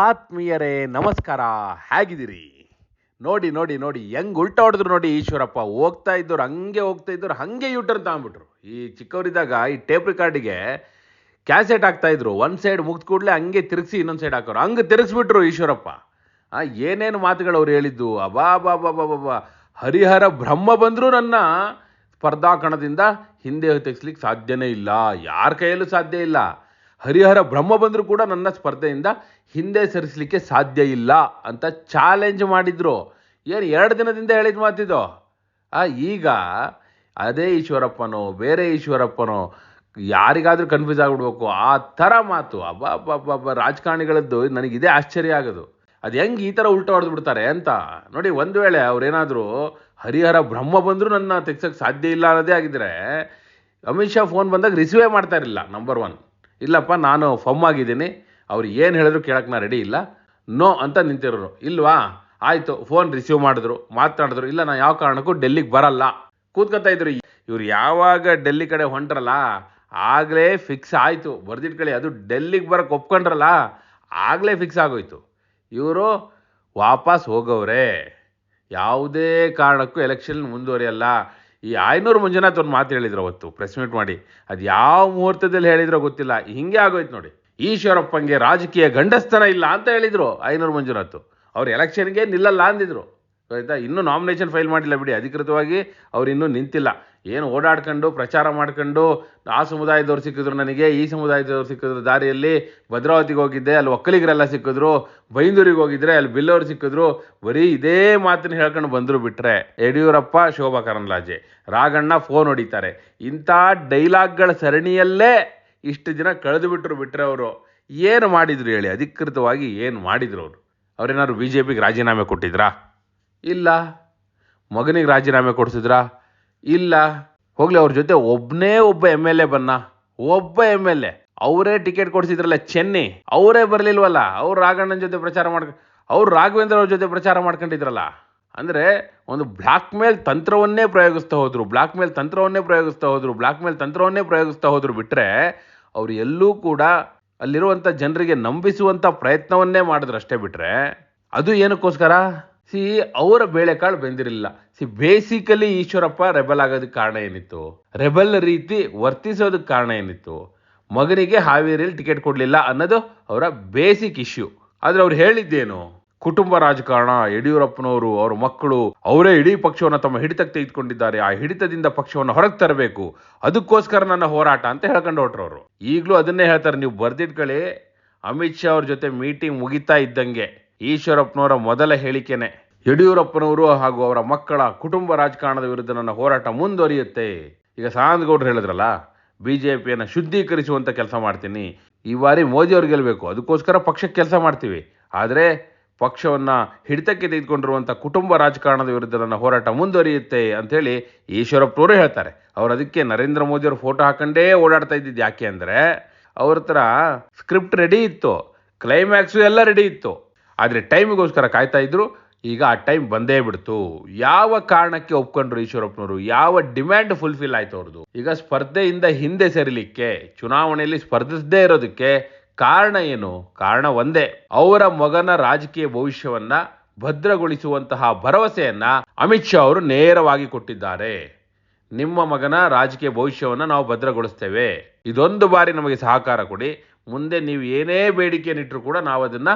ಆತ್ಮೀಯರೇ, ನಮಸ್ಕಾರ. ಹೇಗಿದ್ದೀರಿ? ನೋಡಿ ನೋಡಿ ನೋಡಿ, ಹೆಂಗೆ ಉಲ್ಟಾ ಹೊಡೆದ್ರು ನೋಡಿ ಈಶ್ವರಪ್ಪ. ಹೋಗ್ತಾ ಇದ್ದವ್ರು ಹಂಗೆ ಹೋಗ್ತಾ ಇದ್ದವ್ರು ಹಂಗೆ ಯೂಟರ್ನ್ ತಗೊಂಡ್ಬಿಟ್ರು. ಈ ಚಿಕ್ಕವರಿದ್ದಾಗ ಈ ಟೇಪ್ ರಿಕಾರ್ಡಿಗೆ ಕ್ಯಾಸೆಟ್ ಹಾಕ್ತಾ ಇದ್ರು. ಒಂದು ಸೈಡ್ ಮುಗ್ದ ಕೂಡಲೇ ಹಂಗೆ ತಿರುಗಿಸಿ ಇನ್ನೊಂದು ಸೈಡ್ ಹಾಕೋರು. ಹಂಗೆ ತಿರುಗಿಸ್ಬಿಟ್ರು ಈಶ್ವರಪ್ಪ. ಏನೇನು ಮಾತುಗಳು ಅವ್ರು ಹೇಳಿದ್ದು? ಅಬಾ ಬಾ ಬಾ ಬಾ ಬಾ ಹರಿಹರ ಬ್ರಹ್ಮ ಬಂದರೂ ನನ್ನ ಸ್ಪರ್ಧಾ ಕಣದಿಂದ ಹಿಂದೆ ತೆಗಿಸ್ಲಿಕ್ಕೆ ಸಾಧ್ಯನೇ ಇಲ್ಲ. ಯಾರ ಕೈಯಲ್ಲೂ ಸಾಧ್ಯ ಇಲ್ಲ. ಹರಿಹರ ಬ್ರಹ್ಮ ಬಂದರೂ ಕೂಡ ನನ್ನ ಸ್ಪರ್ಧೆಯಿಂದ ಹಿಂದೆ ಸರಿಸಲಿಕ್ಕೆ ಸಾಧ್ಯ ಇಲ್ಲ ಅಂತ ಚಾಲೆಂಜ್ ಮಾಡಿದ್ರು. ಏನು ಎರಡು ದಿನದಿಂದ ಹೇಳಿದ ಮಾತಿದ್ದು ಆ, ಈಗ ಅದೇ ಈಶ್ವರಪ್ಪನೋ, ಬೇರೆ ಈಶ್ವರಪ್ಪನೋ, ಯಾರಿಗಾದರೂ ಕನ್ಫ್ಯೂಸ್ ಆಗಿಬಿಡ್ಬೇಕು. ಆ ಥರ ಮಾತು ಅಬ್ಬ ಅಬ್ಬ ರಾಜಕಾರಣಿಗಳದ್ದು ನನಗೆ ಇದೇ ಆಶ್ಚರ್ಯ ಆಗೋದು. ಅದು ಹೆಂಗೆ ಈ ಥರ ಉಲ್ಟಾ ಹೊಡೆದು ಬಿಡ್ತಾರೆ ಅಂತ. ನೋಡಿ, ಒಂದು ವೇಳೆ ಅವ್ರೇನಾದರೂ ಹರಿಹರ ಬ್ರಹ್ಮ ಬಂದರೂ ನನ್ನ ತೆಗ್ಸೋಕ್ಕೆ ಸಾಧ್ಯ ಇಲ್ಲ ಅನ್ನೋದೇ ಆಗಿದ್ರೆ ಅಮಿತ್ ಶಾ ಫೋನ್ ಬಂದಾಗ ರಿಸೀವೇ ಮಾಡ್ತಾ ಇರಲಿಲ್ಲ ನಂಬರ್ ಒನ್ ಇಲ್ಲಪ್ಪ, ನಾನು ಫಮ್ ಆಗಿದ್ದೀನಿ. ಅವ್ರು ಏನು ಹೇಳಿದ್ರು ಕೇಳಕ್ಕೆ ನಾನು ರೆಡಿ ಇಲ್ಲ. ನೋ ಅಂತ ನಿಂತಿರೋರು. ಇಲ್ವಾ? ಆಯಿತು ಫೋನ್ ರಿಸೀವ್ ಮಾಡಿದ್ರು ಮಾತನಾಡಿದ್ರು ಇಲ್ಲ ನಾನು ಯಾವ ಕಾರಣಕ್ಕೂ ಡೆಲ್ಲಿಗೆ ಬರಲ್ಲ. ಕೂತ್ಕೊತಾ ಇದ್ರು. ಇವ್ರು ಯಾವಾಗ ಡೆಲ್ಲಿ ಕಡೆ ಹೊಂಟ್ರಲ್ಲ? ಆಗಲೇ ಫಿಕ್ಸ್ ಆಯಿತು. ಬರ್ದಿಟ್ಕೊಳ್ಳಿ ಅದು ಡೆಲ್ಲಿಗೆ ಬರೋಕ್ಕೆ ಒಪ್ಕೊಂಡ್ರಲ್ಲ? ಆಗಲೇ ಫಿಕ್ಸ್ ಆಗೋಯ್ತು. ಇವರು ವಾಪಸ್ ಹೋಗವ್ರೆ. ಯಾವುದೇ ಕಾರಣಕ್ಕೂ ಎಲೆಕ್ಷನ್ ಮುಂದುವರಿಯಲ್ಲ. ಈ ಆಯ್ನೂರು ಮಂಜುನಾಥ್ ಒಂದು ಮಾತು ಹೇಳಿದ್ರು ಅವತ್ತು ಪ್ರೆಸ್ ಮೀಟ್ ಮಾಡಿ. ಅದು ಯಾವ ಮುಹೂರ್ತದಲ್ಲಿ ಹೇಳಿದ್ರೋ ಗೊತ್ತಿಲ್ಲ. ಹಿಂಗೆ ಆಗೋಯ್ತು ನೋಡಿ. ಈಶ್ವರಪ್ಪಂಗೆ ರಾಜಕೀಯ ಗಂಡಸ್ತನ ಇಲ್ಲ ಅಂತ ಹೇಳಿದ್ರು ಐನೂರು ಮಂಜುನಾಥ್. ಅವ್ರು ಎಲೆಕ್ಷನ್ಗೆ ನಿಲ್ಲಲ್ಲ ಅಂದಿದ್ರು. ಆಯ್ತಾ? ಇನ್ನೂ ನಾಮಿನೇಷನ್ ಫೈಲ್ ಮಾಡಿಲ್ಲ ಬಿಡಿ. ಅಧಿಕೃತವಾಗಿ ಅವ್ರು ಇನ್ನೂ ನಿಂತಿಲ್ಲ. ಏನು ಓಡಾಡ್ಕೊಂಡು, ಪ್ರಚಾರ ಮಾಡ್ಕೊಂಡು, ಆ ಸಮುದಾಯದವ್ರು ಸಿಕ್ಕಿದ್ರು ನನಗೆ, ಈ ಸಮುದಾಯದವ್ರು ಸಿಕ್ಕಿದ್ರು ದಾರಿಯಲ್ಲಿ ಭದ್ರಾವತಿಗೆ ಹೋಗಿದ್ದೆ, ಅಲ್ಲಿ ಒಕ್ಕಲಿಗರೆಲ್ಲ ಸಿಕ್ಕಿದ್ರು, ಬೈಂದೂರಿಗೆ ಹೋಗಿದ್ರೆ, ಅಲ್ಲಿ ಬಿಲ್ಲವ್ರು ಸಿಕ್ಕಿದ್ರು, ಬರೀ ಇದೇ ಮಾತನ್ನ ಹೇಳ್ಕೊಂಡು ಬಂದರು ಬಿಟ್ಟರೆ ಯಡಿಯೂರಪ್ಪ, ಶೋಭಾ ಕರಂದ್ಲಾಜೆ, ರಾಗಣ್ಣ ಫೋನ್ ಹೊಡಿತಾರೆ. ಇಂಥ ಡೈಲಾಗ್ಗಳ ಸರಣಿಯಲ್ಲೇ ಇಷ್ಟು ದಿನ ಕಳೆದು ಬಿಟ್ಟರು ಬಿಟ್ಟರೆ ಅವರು ಏನು ಮಾಡಿದರು ಹೇಳಿ? ಅಧಿಕೃತವಾಗಿ ಏನು ಮಾಡಿದರು ಅವರು? ಅವ್ರೇನಾದ್ರು ಬಿ ಜೆ ಪಿಗೆ ರಾಜೀನಾಮೆ ಕೊಟ್ಟಿದ್ರಾ? ಇಲ್ಲ. ಮಗನಿಗೆ ರಾಜೀನಾಮೆ ಕೊಡ್ಸಿದ್ರಾ? ಇಲ್ಲ. ಹೋಗ್ಲಿ, ಅವ್ರ ಜೊತೆ ಒಬ್ಬನೇ ಒಬ್ಬ ಎಂ ಎಲ್ ಎ ಬನ್ನ. ಒಬ್ಬ ಎಂ ಎಲ್ ಎ ಅವರೇ ಟಿಕೆಟ್ ಕೊಡಿಸಿದ್ರಲ್ಲ ಚೆನ್ನಿ. ಅವರೇ ಬರಲಿಲ್ವಲ್ಲ? ಅವ್ರು ರಾಘಣ್ಣನ ಜೊತೆ ಪ್ರಚಾರ ಮಾಡ್ಕ, ಅವ್ರು ರಾಘವೇಂದ್ರ ಅವ್ರ ಜೊತೆ ಪ್ರಚಾರ ಮಾಡ್ಕೊಂಡಿದ್ರಲ್ಲ? ಅಂದರೆ ಒಂದು ಬ್ಲಾಕ್ ಮೇಲ್ ತಂತ್ರವನ್ನೇ ಪ್ರಯೋಗಿಸ್ತಾ ಹೋದರು. ಬ್ಲಾಕ್ ಮೇಲ್ ತಂತ್ರವನ್ನೇ ಪ್ರಯೋಗಿಸ್ತಾ ಹೋದರು. ಬ್ಲಾಕ್ ಮೇಲ್ ತಂತ್ರವನ್ನೇ ಪ್ರಯೋಗಿಸ್ತಾ ಹೋದ್ರು ಬಿಟ್ಟರೆ ಅವ್ರು ಎಲ್ಲೂ ಕೂಡ ಅಲ್ಲಿರುವಂಥ ಜನರಿಗೆ ನಂಬಿಸುವಂಥ ಪ್ರಯತ್ನವನ್ನೇ ಮಾಡಿದ್ರು ಅಷ್ಟೇ ಬಿಟ್ಟರೆ ಅದು ಏನಕ್ಕೋಸ್ಕರ? ಸಿ, ಅವರ ಬೇಳೆಕಾಳು ಬೆಂದಿರಲಿಲ್ಲ. ಸಿ ಬೇಸಿಕಲಿ ಈಶ್ವರಪ್ಪ ರೆಬಲ್ ಆಗೋದಕ್ಕೆ ಕಾರಣ ಏನಿತ್ತು? ರೆಬಲ್ ರೀತಿ ವರ್ತಿಸೋದಕ್ಕೆ ಕಾರಣ ಏನಿತ್ತು? ಮಗನಿಗೆ ಹಾವೇರಿಯಲ್ಲಿ ಟಿಕೆಟ್ ಕೊಡಲಿಲ್ಲ ಅನ್ನೋದು ಅವರ ಬೇಸಿಕ್ ಇಶ್ಯೂ ಆದರೆ ಅವ್ರು ಹೇಳಿದ್ದೇನು? ಕುಟುಂಬ ರಾಜಕಾರಣ, ಯಡಿಯೂರಪ್ಪನವರು, ಅವ್ರ ಮಕ್ಕಳು, ಅವರೇ ಇಡೀ ಪಕ್ಷವನ್ನು ತಮ್ಮ ಹಿಡಿತಕ್ಕೆ ತೆಗೆದುಕೊಂಡಿದ್ದಾರೆ. ಆ ಹಿಡಿತದಿಂದ ಪಕ್ಷವನ್ನು ಹೊರಗೆ ತರಬೇಕು. ಅದಕ್ಕೋಸ್ಕರ ನನ್ನ ಹೋರಾಟ ಅಂತ ಹೇಳ್ಕೊಂಡು ಹೊಟ್ರು ಅವರು ಈಗಲೂ ಅದನ್ನೇ ಹೇಳ್ತಾರೆ. ನೀವು ಬರ್ದಿಟ್ಕೊಳ್ಳಿ ಅಮಿತ್ ಶಾ ಅವ್ರ ಜೊತೆ ಮೀಟಿಂಗ್ ಮುಗಿತಾ ಇದ್ದಂಗೆ. ಈಶ್ವರಪ್ಪನವರ ಮೊದಲ ಹೇಳಿಕೆನೆ. ಯಡಿಯೂರಪ್ಪನವರು ಹಾಗೂ ಅವರ ಮಕ್ಕಳ ಕುಟುಂಬ ರಾಜಕಾರಣದ ವಿರುದ್ಧ ನನ್ನ ಹೋರಾಟ ಮುಂದುವರಿಯುತ್ತೆ. ಈಗ ಸಾಂದಗೌಡರು ಹೇಳಿದ್ರಲ್ಲ ಬಿ ಜೆ ಪಿಯನ್ನು ಶುದ್ಧೀಕರಿಸುವಂಥ ಕೆಲಸ ಮಾಡ್ತೀನಿ. ಈ ಬಾರಿ ಮೋದಿ ಅವ್ರು ಗೆಲ್ಲಬೇಕು ಅದಕ್ಕೋಸ್ಕರ ಪಕ್ಷಕ್ಕೆ ಕೆಲಸ ಮಾಡ್ತೀವಿ. ಆದರೆ ಪಕ್ಷವನ್ನು ಹಿಡಿತಕ್ಕೆ ತೆಗೆದುಕೊಂಡಿರುವಂಥ ಕುಟುಂಬ ರಾಜಕಾರಣದ ವಿರುದ್ಧ ನನ್ನ ಹೋರಾಟ ಮುಂದುವರಿಯುತ್ತೆ ಅಂಥೇಳಿ ಈಶ್ವರಪ್ಪನವರು ಹೇಳ್ತಾರೆ. ಅವ್ರು ಅದಕ್ಕೆ ನರೇಂದ್ರ ಮೋದಿಯವ್ರ ಫೋಟೋ ಹಾಕೊಂಡೇ ಓಡಾಡ್ತಾ ಇದ್ದಿದ್ದು ಯಾಕೆ ಅಂದರೆ, ಅವ್ರ ಸ್ಕ್ರಿಪ್ಟ್ ರೆಡಿ ಇತ್ತು. ಕ್ಲೈಮ್ಯಾಕ್ಸು ಎಲ್ಲ ರೆಡಿ ಇತ್ತು. ಆದರೆ ಟೈಮಿಗೋಸ್ಕರ ಕಾಯ್ತಾ ಇದ್ರು, ಈಗ ಆ ಟೈಮ್ ಬಂದೇ ಬಿಡ್ತು. ಯಾವ ಕಾರಣಕ್ಕೆ ಒಪ್ಕೊಂಡ್ರು ಈಶ್ವರಪ್ಪನವರು? ಯಾವ ಡಿಮ್ಯಾಂಡ್ ಫುಲ್ಫಿಲ್ ಆಯ್ತು ಅವ್ರದ್ದು ಈಗ ಸ್ಪರ್ಧೆಯಿಂದ ಹಿಂದೆ ಸರಿಲಿಕ್ಕೆ, ಚುನಾವಣೆಯಲ್ಲಿ ಸ್ಪರ್ಧಿಸದೇ ಇರೋದಕ್ಕೆ ಕಾರಣ ಏನು? ಕಾರಣ ಒಂದೇ, ಅವರ ಮಗನ ರಾಜಕೀಯ ಭವಿಷ್ಯವನ್ನ ಭದ್ರಗೊಳಿಸುವಂತಹ ಭರವಸೆಯನ್ನ ಅಮಿತ್ ಶಾ ಅವರು ನೇರವಾಗಿ ಕೊಟ್ಟಿದ್ದಾರೆ. ನಿಮ್ಮ ಮಗನ ರಾಜಕೀಯ ಭವಿಷ್ಯವನ್ನು ನಾವು ಭದ್ರಗೊಳಿಸ್ತೇವೆ. ಇದೊಂದು ಬಾರಿ ನಮಗೆ ಸಹಕಾರ ಕೊಡಿ. ಮುಂದೆ ನೀವು ಏನೇ ಬೇಡಿಕೆಯನ್ನಿಟ್ಟರು ಕೂಡ ನಾವು ಅದನ್ನ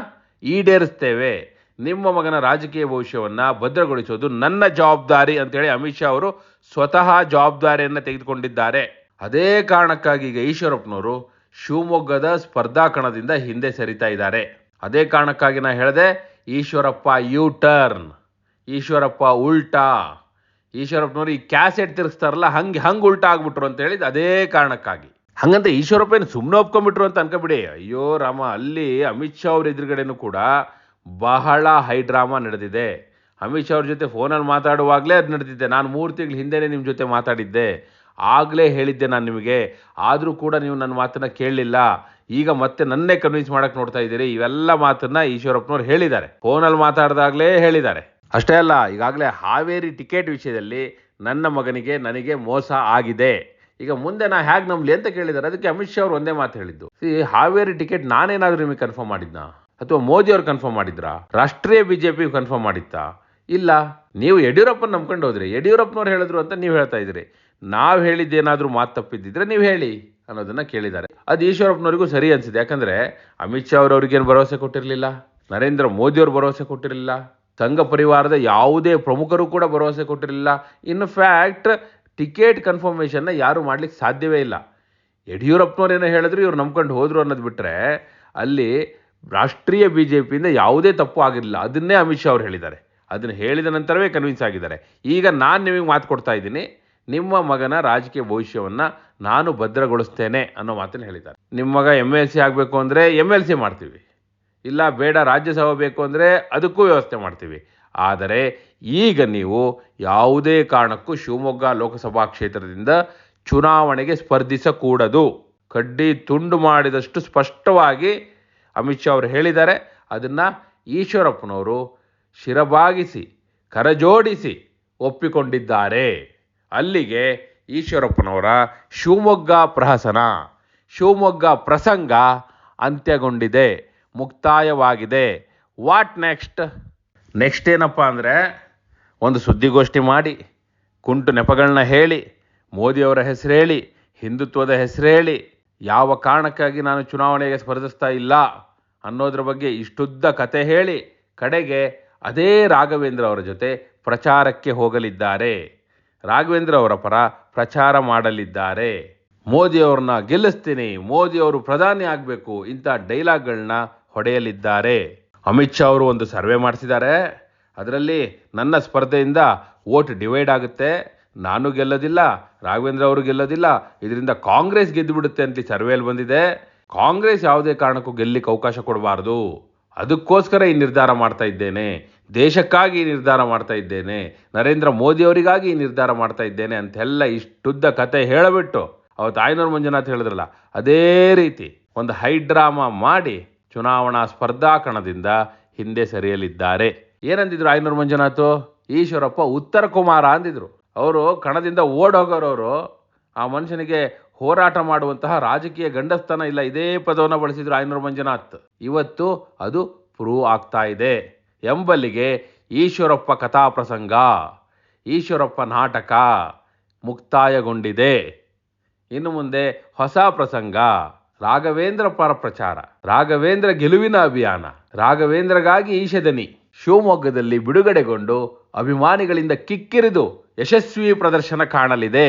ಈಡೇರಿಸ್ತೇವೆ. ನಿಮ್ಮ ಮಗನ ರಾಜಕೀಯ ಭವಿಷ್ಯವನ್ನು ಭದ್ರಗೊಳಿಸೋದು ನನ್ನ ಜವಾಬ್ದಾರಿ ಅಂತೇಳಿ ಅಮಿತ್ ಶಾ ಅವರು ಸ್ವತಃ ಜವಾಬ್ದಾರಿಯನ್ನು ತೆಗೆದುಕೊಂಡಿದ್ದಾರೆ. ಅದೇ ಕಾರಣಕ್ಕಾಗಿ ಈಗ ಈಶ್ವರಪ್ಪನವರು ಶಿವಮೊಗ್ಗದ ಸ್ಪರ್ಧಾ ಕಣದಿಂದ ಹಿಂದೆ ಸರಿತಾ ಇದ್ದಾರೆ. ಅದೇ ಕಾರಣಕ್ಕಾಗಿ ನಾ ಹೇಳಿದೆ, ಈಶ್ವರಪ್ಪ ಯು ಟರ್ನ್ ಈಶ್ವರಪ್ಪ ಉಲ್ಟಾ. ಈಶ್ವರಪ್ಪನವರು ಈ ಕ್ಯಾಸೆಟ್ ತಿರುಗಿಸ್ತಾರಲ್ಲ, ಹಂಗೆ ಹಂಗೆ ಉಲ್ಟಾ ಆಗ್ಬಿಟ್ರು ಅಂತ ಹೇಳಿದ್ದು ಅದೇ ಕಾರಣಕ್ಕಾಗಿ. ಹಂಗಂತ ಈಶ್ವರಪ್ಪ ಏನು ಸುಮ್ಮನೆ ಒಪ್ಕೊಂಡ್ಬಿಟ್ರು ಅಂತ ಅನ್ಕೊಬಿಡಿ ಅಯ್ಯೋ ರಾಮ, ಅಲ್ಲಿ ಅಮಿತ್ ಶಾ ಅವ್ರ ಎದುರುಗಡೆನೂ ಕೂಡ ಬಹಳ ಹೈ ಡ್ರಾಮಾ ನಡೆದಿದೆ. ಅಮಿತ್ ಶಾ ಅವ್ರ ಜೊತೆ ಫೋನಲ್ಲಿ ಮಾತಾಡುವಾಗಲೇ ಅದು ನಡೆದಿದ್ದೆ ನಾನು ಮೂರು ತಿಂಗಳು ಹಿಂದೆನೇ ನಿಮ್ಮ ಜೊತೆ ಮಾತಾಡಿದ್ದೆ. ಆಗಲೇ ಹೇಳಿದ್ದೆ ನಾನು ನಿಮಗೆ. ಆದರೂ ಕೂಡ ನೀವು ನನ್ನ ಮಾತನ್ನು ಕೇಳಲಿಲ್ಲ. ಈಗ ಮತ್ತೆ ನನ್ನೇ ಕನ್ವಿನ್ಸ್ ಮಾಡೋಕ್ಕೆ ನೋಡ್ತಾ ಇದ್ದೀರಿ. ಇವೆಲ್ಲ ಮಾತನ್ನು ಈಶ್ವರಪ್ಪನವ್ರು ಹೇಳಿದ್ದಾರೆ. ಫೋನಲ್ಲಿ ಮಾತಾಡಿದಾಗಲೇ ಹೇಳಿದ್ದಾರೆ. ಅಷ್ಟೇ ಅಲ್ಲ, ಈಗಾಗಲೇ ಹಾವೇರಿ ಟಿಕೆಟ್ ವಿಷಯದಲ್ಲಿ ನನ್ನ ಮಗನಿಗೆ ನನಗೆ ಮೋಸ ಆಗಿದೆ. ಈಗ ಮುಂದೆ ನಾ ಹೇಗೆ ನಂಬಲಿ ಅಂತ ಕೇಳಿದ್ದಾರೆ ಅದಕ್ಕೆ ಅಮಿತ್ ಶಾ ಅವರು ಒಂದೇ ಮಾತು ಹೇಳಿದ್ದು. ಸಿ ಹಾವೇರಿ ಟಿಕೆಟ್ ನಾನೇನಾದರೂ ನಿಮಗೆ ಕನ್ಫರ್ಮ್ ಮಾಡಿದ್ನಾ? ಅಥವಾ ಮೋದಿ ಅವರು ಕನ್ಫರ್ಮ್ ಮಾಡಿದ್ರಾ? ರಾಷ್ಟ್ರೀಯ ಬಿಜೆಪಿ ಕನ್ಫರ್ಮ್ ಮಾಡಿತ್ತಾ? ಇಲ್ಲ. ನೀವು ಯಡಿಯೂರಪ್ಪನ ನಂಬ್ಕೊಂಡು ಹೋದ್ರಿ. ಯಡಿಯೂರಪ್ಪನವ್ರು ಹೇಳಿದ್ರು ಅಂತ ನೀವು ಹೇಳ್ತಾ ಇದ್ರಿ ನಾವು ಹೇಳಿದ್ದೇನಾದರೂ ಮಾತು ತಪ್ಪಿದ್ದಿದ್ರೆ ನೀವು ಹೇಳಿ ಅನ್ನೋದನ್ನ ಕೇಳಿದ್ದಾರೆ. ಅದು ಈಶ್ವರಪ್ಪನವರಿಗೂ ಸರಿ ಅನಿಸಿದೆ. ಯಾಕಂದರೆ ಅಮಿತ್ ಶಾ ಅವ್ರವ್ರಿಗೇನು ಭರವಸೆ ಕೊಟ್ಟಿರಲಿಲ್ಲ. ನರೇಂದ್ರ ಮೋದಿ ಅವರು ಭರವಸೆ ಕೊಟ್ಟಿರಲಿಲ್ಲ. ಸಂಘ ಪರಿವಾರದ ಯಾವುದೇ ಪ್ರಮುಖರು ಕೂಡ ಭರವಸೆ ಕೊಟ್ಟಿರಲಿಲ್ಲ. ಇನ್ ಫ್ಯಾಕ್ಟ್ ಟಿಕೆಟ್ ಕನ್ಫರ್ಮೇಷನ್ನ ಯಾರು ಮಾಡ್ಲಿಕ್ಕೆ ಸಾಧ್ಯವೇ ಇಲ್ಲ. ಯಡಿಯೂರಪ್ಪನವ್ರೇನೋ ಹೇಳಿದ್ರು, ಇವ್ರು ನಂಬ್ಕೊಂಡು ಹೋದರು ಅನ್ನೋದು ಬಿಟ್ಟರೆ ಅಲ್ಲಿ ರಾಷ್ಟ್ರೀಯ ಬಿ ಜೆ ಪಿಯಿಂದ ಯಾವುದೇ ತಪ್ಪು ಆಗಿರಲಿಲ್ಲ. ಅದನ್ನೇ ಅಮಿತ್ ಶಾ ಅವ್ರು ಹೇಳಿದ್ದಾರೆ. ಅದನ್ನು ಹೇಳಿದ ನಂತರವೇ ಕನ್ವಿನ್ಸ್ ಆಗಿದ್ದಾರೆ. ಈಗ ನಾನು ನಿಮಗೆ ಮಾತು ಕೊಡ್ತಾ ಇದ್ದೀನಿ. ನಿಮ್ಮ ಮಗನ ರಾಜಕೀಯ ಭವಿಷ್ಯವನ್ನು ನಾನು ಭದ್ರಗೊಳಿಸ್ತೇನೆ ಅನ್ನೋ ಮಾತನ್ನು ಹೇಳಿದ್ದಾರೆ. ನಿಮ್ಮ ಮಗ ಎಂ ಎಲ್ ಸಿ ಆಗಬೇಕು ಅಂದರೆ ಎಂ ಎಲ್ ಸಿ ಮಾಡ್ತೀವಿ. ಇಲ್ಲ ಬೇಡ ರಾಜ್ಯಸಭೆ ಬೇಕು ಅಂದರೆ ಅದಕ್ಕೂ ವ್ಯವಸ್ಥೆ ಮಾಡ್ತೀವಿ. ಆದರೆ ಈಗ ನೀವು ಯಾವುದೇ ಕಾರಣಕ್ಕೂ ಶಿವಮೊಗ್ಗ ಲೋಕಸಭಾ ಕ್ಷೇತ್ರದಿಂದ ಚುನಾವಣೆಗೆ ಸ್ಪರ್ಧಿಸಕೂಡದು. ಕಡ್ಡಿ ತುಂಡು ಮಾಡಿದಷ್ಟು ಸ್ಪಷ್ಟವಾಗಿ ಅಮಿತ್ ಶಾ ಅವರು ಹೇಳಿದ್ದಾರೆ. ಅದನ್ನು ಈಶ್ವರಪ್ಪನವರು ಶಿರಬಾಗಿಸಿ, ಕರಜೋಡಿಸಿ ಒಪ್ಪಿಕೊಂಡಿದ್ದಾರೆ. ಅಲ್ಲಿಗೆ ಈಶ್ವರಪ್ಪನವರ ಶಿವಮೊಗ್ಗ ಪ್ರಹಸನ, ಶಿವಮೊಗ್ಗ ಪ್ರಸಂಗ ಅಂತ್ಯಗೊಂಡಿದೆ, ಮುಕ್ತಾಯವಾಗಿದೆ. ವಾಟ್ ನೆಕ್ಸ್ಟ್ ನೆಕ್ಸ್ಟ್ ಏನಪ್ಪ ಅಂದರೆ ಒಂದು ಸುದ್ದಿಗೋಷ್ಠಿ ಮಾಡಿ, ಕುಂಟು ನೆಪಗಳನ್ನ ಹೇಳಿ, ಮೋದಿಯವರ ಹೆಸರು ಹೇಳಿ ಹಿಂದುತ್ವದ ಹೆಸರು ಹೇಳಿ ಯಾವ ಕಾರಣಕ್ಕಾಗಿ ನಾನು ಚುನಾವಣೆಗೆ ಸ್ಪರ್ಧಿಸ್ತಾ ಇಲ್ಲ ಅನ್ನೋದ್ರ ಬಗ್ಗೆ ಇಷ್ಟುದ್ದ ಕತೆ ಹೇಳಿ, ಕಡೆಗೆ ಅದೇ ರಾಘವೇಂದ್ರ ಅವರ ಜೊತೆ ಪ್ರಚಾರಕ್ಕೆ ಹೋಗಲಿದ್ದಾರೆ. ರಾಘವೇಂದ್ರ ಅವರ ಪರ ಪ್ರಚಾರ ಮಾಡಲಿದ್ದಾರೆ. ಮೋದಿಯವ್ರನ್ನ ಗೆಲ್ಲಿಸ್ತೀನಿ, ಮೋದಿಯವರು ಪ್ರಧಾನಿ ಆಗಬೇಕು ಇಂಥ ಡೈಲಾಗ್ಗಳನ್ನ ಹೊಡೆಯಲಿದ್ದಾರೆ. ಅಮಿತ್ ಶಾ ಅವರು ಒಂದು ಸರ್ವೆ ಮಾಡಿಸಿದ್ದಾರೆ. ಅದರಲ್ಲಿ ನನ್ನ ಸ್ಪರ್ಧೆಯಿಂದ ಓಟ್ ಡಿವೈಡ್ ಆಗುತ್ತೆ. ನಾನು ಗೆಲ್ಲೋದಿಲ್ಲ, ರಾಘವೇಂದ್ರ ಅವರು ಗೆಲ್ಲೋದಿಲ್ಲ, ಇದರಿಂದ ಕಾಂಗ್ರೆಸ್ ಗೆದ್ದು ಬಿಡುತ್ತೆ ಅಂತ ಸರ್ವೆಯಲ್ಲಿ ಬಂದಿದೆ. ಕಾಂಗ್ರೆಸ್ ಯಾವುದೇ ಕಾರಣಕ್ಕೂ ಗೆಲ್ಲಿಕ್ಕೆ ಅವಕಾಶ ಕೊಡಬಾರ್ದು. ಅದಕ್ಕೋಸ್ಕರ ಈ ನಿರ್ಧಾರ ಮಾಡ್ತಾ ಇದ್ದೇನೆ. ದೇಶಕ್ಕಾಗಿ ಈ ನಿರ್ಧಾರ ಮಾಡ್ತಾ ಇದ್ದೇನೆ. ನರೇಂದ್ರ ಮೋದಿ ಅವರಿಗಾಗಿ ಈ ನಿರ್ಧಾರ ಮಾಡ್ತಾ ಇದ್ದೇನೆ ಅಂತೆಲ್ಲ ಇಷ್ಟುದ್ದ ಕತೆ ಹೇಳಿಬಿಟ್ಟು, ಅವತ್ತು ಆಯನೂರು ಮಂಜುನಾಥ್ ಹೇಳಿದ್ರಲ್ಲ, ಅದೇ ರೀತಿ ಒಂದು ಹೈಡ್ರಾಮಾ ಮಾಡಿ ಚುನಾವಣಾ ಸ್ಪರ್ಧಾ ಕಣದಿಂದ ಹಿಂದೆ ಸರಿಯಲಿದ್ದಾರೆ. ಏನಂದಿದ್ರು ಆಯನೂರು ಮಂಜುನಾಥ್? ಈಶ್ವರಪ್ಪ ಉತ್ತರ ಕುಮಾರ ಅಂದಿದ್ರು. ಅವರು ಕಣದಿಂದ ಓಡೋಗೋರವರು. ಆ ಮನುಷ್ಯನಿಗೆ ಹೋರಾಟ ಮಾಡುವಂತಹ ರಾಜಕೀಯ ಗಂಡಸ್ತನ ಇಲ್ಲ, ಇದೇ ಪದವನ್ನು ಬಳಸಿದ್ರು ಆಯನೂರು ಮಂಜುನಾಥ್. ಇವತ್ತು ಅದು ಪ್ರೂವ್ ಆಗ್ತಾ ಇದೆ. ಎಂಬಲ್ಲಿಗೆ ಈಶ್ವರಪ್ಪ ಕಥಾಪ್ರಸಂಗ. ಈಶ್ವರಪ್ಪ ನಾಟಕ ಮುಕ್ತಾಯಗೊಂಡಿದೆ. ಇನ್ನು ಮುಂದೆ ಹೊಸ ಪ್ರಸಂಗ. ರಾಘವೇಂದ್ರ ಪರ ಪ್ರಚಾರ ರಾಘವೇಂದ್ರ ಗೆಲುವಿನ ಅಭಿಯಾನ, ರಾಘವೇಂದ್ರಗಾಗಿ ಈಶದನಿ, ಶಿವಮೊಗ್ಗದಲ್ಲಿ ಬಿಡುಗಡೆಗೊಂಡು ಅಭಿಮಾನಿಗಳಿಂದ ಕಿಕ್ಕಿರಿದು ಯಶಸ್ವಿ ಪ್ರದರ್ಶನ ಕಾಣಲಿದೆ.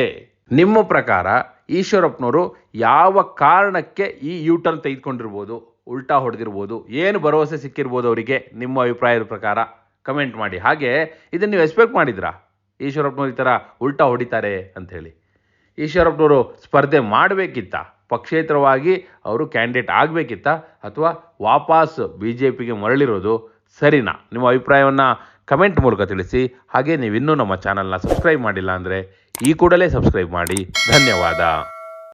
ನಿಮ್ಮ ಪ್ರಕಾರ ಈಶ್ವರಪ್ಪನವರು ಯಾವ ಕಾರಣಕ್ಕೆ ಈ ಯೂಟರ್ನ್ ತೆಗೆದುಕೊಂಡಿರ್ಬೋದು, ಉಲ್ಟಾ ಹೊಡೆದಿರ್ಬೋದು, ಏನು ಭರವಸೆ ಸಿಕ್ಕಿರ್ಬೋದು ಅವರಿಗೆ? ನಿಮ್ಮ ಅಭಿಪ್ರಾಯದ ಪ್ರಕಾರ ಕಮೆಂಟ್ ಮಾಡಿ. ಹಾಗೆ ಇದನ್ನು ನೀವು ಎಕ್ಸ್ಪೆಕ್ಟ್ ಮಾಡಿದ್ರಾ ಈಶ್ವರಪ್ಪನವ್ರು ಈ ಥರ ಉಲ್ಟಾ ಹೊಡಿತಾರೆ ಅಂಥೇಳಿ. ಈಶ್ವರಪ್ಪನವರು ಸ್ಪರ್ಧೆ ಮಾಡಬೇಕಿತ್ತ? ಪಕ್ಷೇತರವಾಗಿ ಅವರು ಕ್ಯಾಂಡಿಡೇಟ್ ಆಗಬೇಕಿತ್ತ ಅಥವಾ ವಾಪಸ್ ಬಿ ಜೆ ಪಿಗೆ ಮರಳಿರೋದು ಸರಿನಾ? ನಿಮ್ಮ ಅಭಿಪ್ರಾಯವನ್ನು ಕಮೆಂಟ್ ಮೂಲಕ ತಿಳಿಸಿ. ಹಾಗೆ ನೀವಿನ್ನೂ ನಮ್ಮ ಚಾನಲ್ನ ಸಬ್ಸ್ಕ್ರೈಬ್ ಮಾಡಿಲ್ಲ ಅಂದರೆ ಈ ಕೂಡಲೇ ಸಬ್ಸ್ಕ್ರೈಬ್ ಮಾಡಿ. ಧನ್ಯವಾದ.